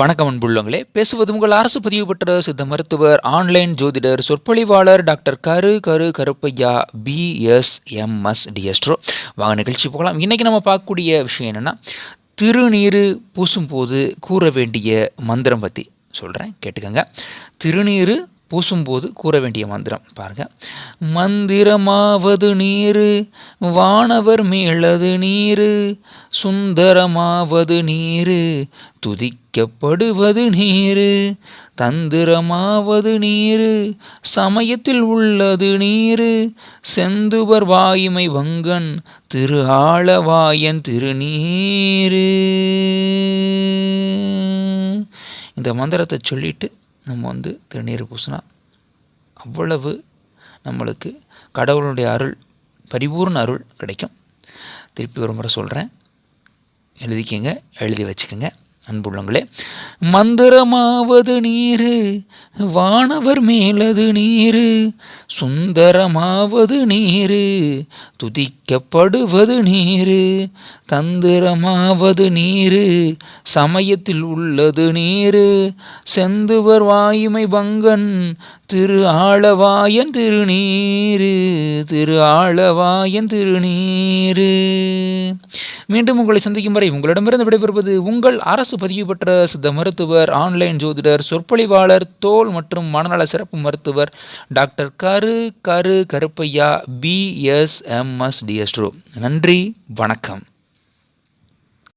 வணக்கம் அன்புள்ளங்களே. பேசுவது உங்கள் அரசு பதிவு பெற்ற சித்த மருத்துவர் ஆன்லைன் ஜோதிடர் சொற்பொழிவாளர் டாக்டர் கரு கரு கருப்பையா பிஎஸ்எம்எஸ் டிஎஸ்ட்ரோ வாங்க நிகழ்ச்சி போகலாம். இன்றைக்கி நம்ம பார்க்கக்கூடிய விஷயம் என்னென்னா திருநீர் பூசும்போது கூற வேண்டிய மந்திரம் பற்றி சொல்கிறேன் கேட்டுக்கோங்க. திருநீர் பூசும்போது கூற வேண்டிய மந்திரம் பாருங்க. மந்திரமாவது நீரு வானவர் மேலது நீரு சுந்தரமாவது நீரு துதிக்கப்படுவது நீரு தந்திரமாவது நீரு சமயத்தில் உள்ளது நீரு செந்துவர் வாயுமை வங்கன் திரு ஆளவாயன் திருநீரு. இந்த மந்திரத்தை சொல்லிட்டு நம்ம வந்து திருநீர் பூசினா அவ்வளவு நம்மளுக்கு கடவுளுடைய அருள் பரிபூர்ண அருள் கிடைக்கும். திருப்பி ஒரு முறை சொல்கிறேன் எழுதிக்கங்க எழுதி வச்சுக்கோங்க. அன்புள்ளங்களே மந்திரமாவது நீரு வானவர் மேலது நீரு சுந்தரமாவது நீரு துதிக்கப்படுவது நீரு தந்திரமாவது நீரு சமயத்தில் உள்ளது நீரு செந்துவர் வாயுமை பங்கன் திரு ஆளவாயன் திருநீரு திரு ஆளவாயன் திருநீரு. மீண்டும் உங்களை சந்திக்கும் வரை உங்களிடமிருந்து விடைபெறுவது உங்கள் அரசு பதிவு பெற்ற சித்த மருத்துவர் ஆன்லைன் ஜோதிடர் சொற்பொழிவாளர் தோல் மற்றும் மனநல சிறப்பு மருத்துவர் டாக்டர் கரு கரு கருப்பையா பிஎஸ்எம்எஸ் டிஎஸ்ட்ரோ நன்றி வணக்கம்.